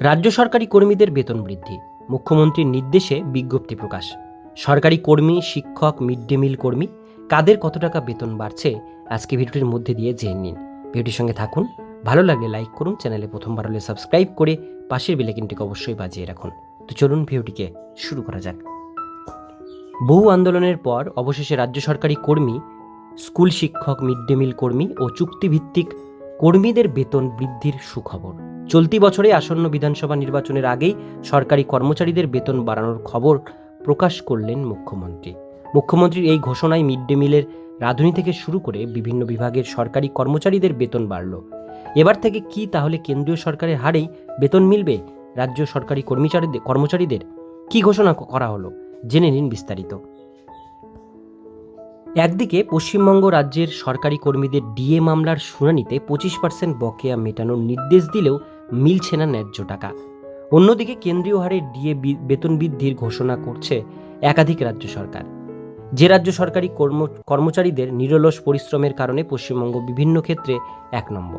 রাজ্য সরকারি কর্মীদের বেতন বৃদ্ধি, মুখ্যমন্ত্রীর নির্দেশে বিজ্ঞপ্তি প্রকাশ। সরকারি কর্মী, শিক্ষক, মিড ডে মিল কর্মী, কাদের কত টাকা বেতন বাড়ছে, আজকে ভিডিওটির মধ্যে দিয়ে জেনে নিন। ভিডিওটির সঙ্গে থাকুন, ভালো লাগলে লাইক করুন, চ্যানেলে প্রথমবার হলে সাবস্ক্রাইব করে পাশের বেলাইকিনটিকে অবশ্যই বাজিয়ে রাখুন। তো চলুন ভিডিওটিকে শুরু করা যাক। বহু আন্দোলনের পর অবশেষে রাজ্য সরকারি কর্মী, স্কুল শিক্ষক, মিড ডে মিল কর্মী ও চুক্তিভিত্তিক কর্মীদের বেতন বৃদ্ধির সুখবর। চলতি বছরে আসন্ন বিধানসভা নির্বাচনের আগেই সরকারি কর্মচারীদের বেতন বাড়ানোর খবর প্রকাশ করলেন মুখ্যমন্ত্রী। মুখ্যমন্ত্রীর এই ঘোষণায় মিড ডে মিলের রাঁধুনি থেকে শুরু করে বিভিন্ন বিভাগের সরকারি কর্মচারীদের বেতন বাড়ল। এবার থেকে কি তাহলে কেন্দ্রীয় সরকারের হারেই বেতন মিলবে? রাজ্য সরকারি কর্মচারীদের কর্মচারীদের কি ঘোষণা করা হলো? জেনে নিন বিস্তারিত। একদিকে পশ্চিমবঙ্গ রাজ্যের সরকারি কর্মীদের ডিএ মামলার শুনানিতে পঁচিশ পার্সেন্ট বকেয়া মেটানোর নির্দেশ দিলেও মিলছে না ন্যায্য টাকা। অন্যদিকে কেন্দ্রীয় হারে ডিএ বেতন বৃদ্ধির ঘোষণা করছে একাধিক রাজ্য সরকার। যে রাজ্য সরকারি কর্ম, কর্মচারীদের নিরলস পরিশ্রমের কারণে পশ্চিমবঙ্গ বিভিন্ন ক্ষেত্রে এক নম্বর।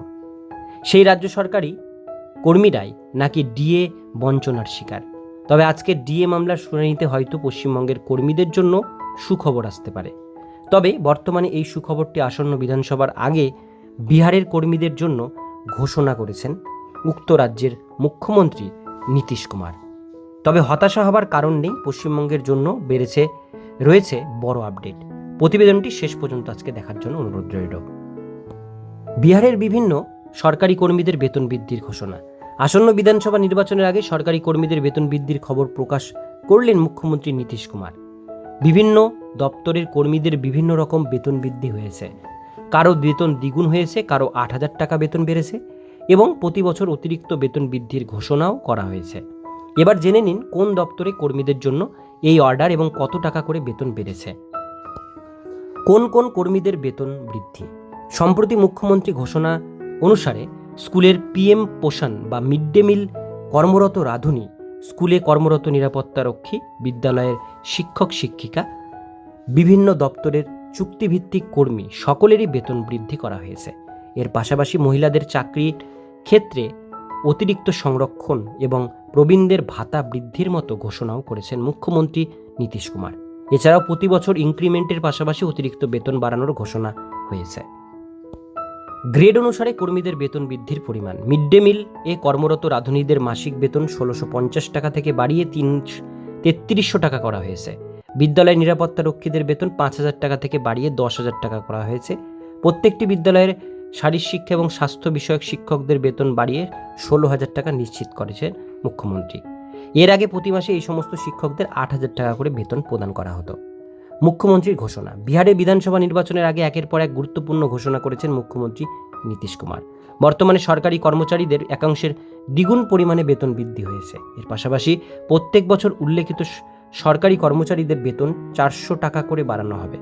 সেই রাজ্য সরকারি কর্মীরাই নাকি ডিএ বঞ্চনার শিকার। তবে আজকে ডিএ মামলার শুনানিতে হয়তো পশ্চিমবঙ্গের কর্মীদের জন্য সুখবর আসতে পারে। তবে বর্তমানে এই সুখবরটি আসন্ন বিধানসভার আগে বিহারের কর্মীদের জন্য ঘোষণা করেছেন উক্ত রাজ্যের মুখ্যমন্ত্রী নীতিশ কুমার। তবে হতাশা হবার কারণ নেই, পশ্চিমবঙ্গের জন্য বেড়েছে, রয়েছে বড় আপডেট। প্রতিবেদনটি শেষ পর্যন্ত আজকে দেখার জন্য অনুরোধ রইল। বিহারের বিভিন্ন সরকারি কর্মীদের বেতন বৃদ্ধির ঘোষণা। আসন্ন বিধানসভা নির্বাচনের আগে সরকারি কর্মীদের বেতন বৃদ্ধির খবর প্রকাশ করলেন মুখ্যমন্ত্রী নীতিশ কুমার। বিভিন্ন দপ্তরের কর্মীদের বিভিন্ন রকম বেতন বৃদ্ধি হয়েছে। কারও বেতন দ্বিগুণ হয়েছে, কারও আট হাজার টাকা বেতন বেড়েছে। এবং প্রতি বছর অতিরিক্ত বেতন বৃদ্ধির ঘোষণাও করা হয়েছে। এবার জেনে নিন কোন দপ্তরে কর্মীদের জন্য এই অর্ডার এবং কত টাকা করে বেতন বেড়েছে। কোন কোন কর্মীদের বেতন বৃদ্ধি? সম্প্রতি মুখ্যমন্ত্রী ঘোষণা অনুসারে স্কুলের পিএম পোষণ বা মিড ডে মিল কর্মরত রাঁধুনি, স্কুলে কর্মরত নিরাপত্তারক্ষী বিদ্যালয়ের শিক্ষক শিক্ষিকা, বিভিন্ন দপ্তরের চুক্তিভিত্তিক কর্মী সকলেরই বেতন বৃদ্ধি করা হয়েছে। এর পাশাপাশি মহিলাদের চাকরির ক্ষেত্রে অতিরিক্ত সংরক্ষণ এবং প্রবীণদের ভাতা বৃদ্ধির মতো ঘোষণাও করেছেন মুখ্যমন্ত্রী নীতিশ কুমার। এছাড়াও প্রতি বছর ইনক্রিমেন্টের পাশাপাশি অতিরিক্ত বেতন বাড়ানোর ঘোষণা হয়েছে। গ্রেড অনুসারে কর্মীদের বেতন বৃদ্ধির পরিমাণ। মিড ডে মিল এ কর্মরত রাঁধুনিদের মাসিক বেতন ষোলোশো টাকা থেকে বাড়িয়ে তিন তেত্রিশশো টাকা করা হয়েছে। বিদ্যালয় নিরাপত্তা রক্ষীদের বেতন পাঁচ হাজার টাকা থেকে বাড়িয়ে দশ হাজার টাকা করা হয়েছে। প্রত্যেকটি বিদ্যালয়ের শিক্ষা এবং স্বাস্থ্য বিষয়ক শিক্ষকদের বেতন বাড়িয়ে ষোলো হাজার টাকা নিশ্চিত করেছেন মুখ্যমন্ত্রী। এর আগে প্রতি মাসে এই সমস্ত শিক্ষকদের আট হাজার টাকা করে বেতন প্রদান করা হতো। মুখ্যমন্ত্রীর ঘোষণা। বিহারে বিধানসভা নির্বাচনের আগে একের পর এক গুরুত্বপূর্ণ ঘোষণা করেছেন মুখ্যমন্ত্রী নীতিশ কুমার। বর্তমানে সরকারি কর্মচারীদের একাংশের দ্বিগুণ পরিমাণে বেতন বৃদ্ধি হয়েছে। এর পাশাপাশি প্রত্যেক বছর উল্লেখিত সরকারি কর্মচারীদের বেতন চারশো টাকা করে বাড়ানো হবে।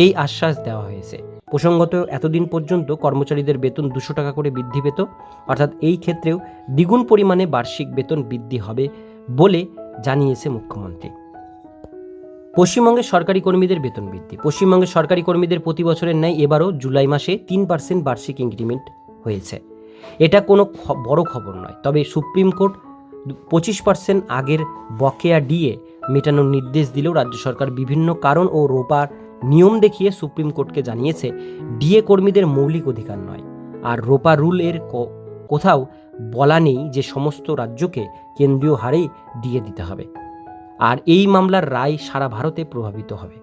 এই আশ্বাস দেওয়া হয়েছে। প্রসঙ্গত এতদিন পর্যন্ত কর্মচারীদের বেতন দুশো টাকা করে বৃদ্ধি পেত, অর্থাৎ এই ক্ষেত্রেও দ্বিগুণ পরিমাণে বার্ষিক বেতন বৃদ্ধি হবে বলে জানিয়েছে মুখ্যমন্ত্রী। পশ্চিমবঙ্গের সরকারি কর্মীদের বেতন বৃদ্ধি। পশ্চিমবঙ্গের সরকারি কর্মীদের প্রতি বছরের ন্যায় এবারও জুলাই মাসে তিন পার্সেন্ট বার্ষিক ইনক্রিমেন্ট হয়েছে। এটা কোনো বড় খবর নয়। তবে সুপ্রিম কোর্ট পঁচিশ পার্সেন্ট আগের বকেয়া ডিএ মেটানোর নির্দেশ দিলেও রাজ্য সরকার বিভিন্ন কারণ ও রোপার নিয়ম দেখিয়ে সুপ্রিম কোর্টকে জানিয়েছে, ডিএ কর্মীদের মৌলিক অধিকার নয়। আর রোপা রুল এর কোথাও বলা নেই যে সমস্ত রাজ্যকে কেন্দ্রীয় হারেই ডিএ দিতে হবে। আর এই মামলার রায় সারা ভারতে প্রভাবিত হবে।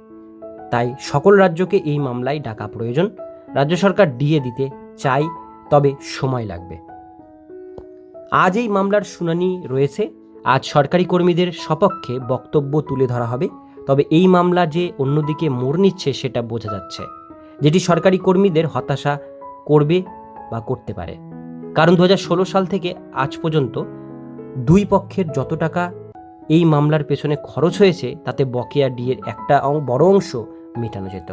তাই সকল রাজ্যকে এই মামলায় ডাকা প্রয়োজন। রাজ্য সরকার ডিএ দিতে চাই, তবে সময় লাগবে। আজ এই মামলার শুনানি রয়েছে। আজ সরকারি কর্মীদের সপক্ষে বক্তব্য তুলে ধরা হবে। তবে এই মামলা যে অন্যদিকে মোড় নিচ্ছে সেটা বোঝা যাচ্ছে, যেটি সরকারি কর্মীদের হতাশা করবে বা করতে পারে। কারণ দু হাজার ষোলো সাল থেকে আজ পর্যন্ত দুই পক্ষের যত টাকা এই মামলার পেছনে খরচ হয়েছে, তাতে বকেয়া ডিয়ের একটা বড় অংশ মেটানো যেত।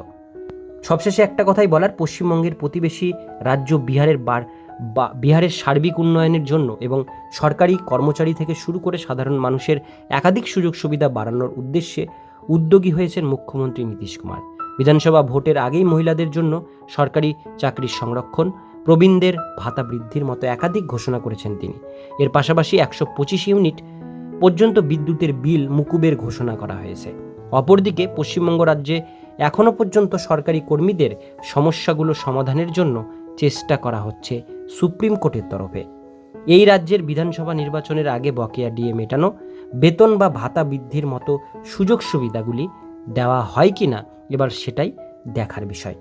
সবশেষে একটা কথাই বলার, পশ্চিমবঙ্গের প্রতিবেশী রাজ্য বিহারের বার, বা, বিহারের সার্বিক উন্নয়নের জন্য এবং সরকারি কর্মচারী থেকে শুরু করে সাধারণ মানুষের একাধিক সুযোগ সুবিধা বাড়ানোর উদ্দেশ্যে উদ্যোগী হয়েছেন মুখ্যমন্ত্রী নীতিশ কুমার। বিধানসভা ভোটের আগেই মহিলাদের জন্য সরকারি চাকরির সংরক্ষণ, প্রবীণদের ভাতা বৃদ্ধির মতো একাধিক ঘোষণা করেছেন তিনি। এর পাশাপাশি একশো পঁচিশ ইউনিট পর্যন্ত বিদ্যুতের বিল মুকুবের ঘোষণা করা হয়েছে। অপরদিকে পশ্চিমবঙ্গ রাজ্যে এখনও পর্যন্ত সরকারি কর্মীদের সমস্যাগুলো সমাধানের জন্য চেষ্টা করা হচ্ছে সুপ্রিম কোর্টের তরফে। এই রাজ্যের বিধানসভা নির্বাচনের আগে বকেয়া ডিএ মেটানো বেতন বা ভাতা বৃদ্ধির মতো সুযোগ সুবিধাগুলি দেওয়া হয় কি না এবার সেটাই দেখার বিষয়।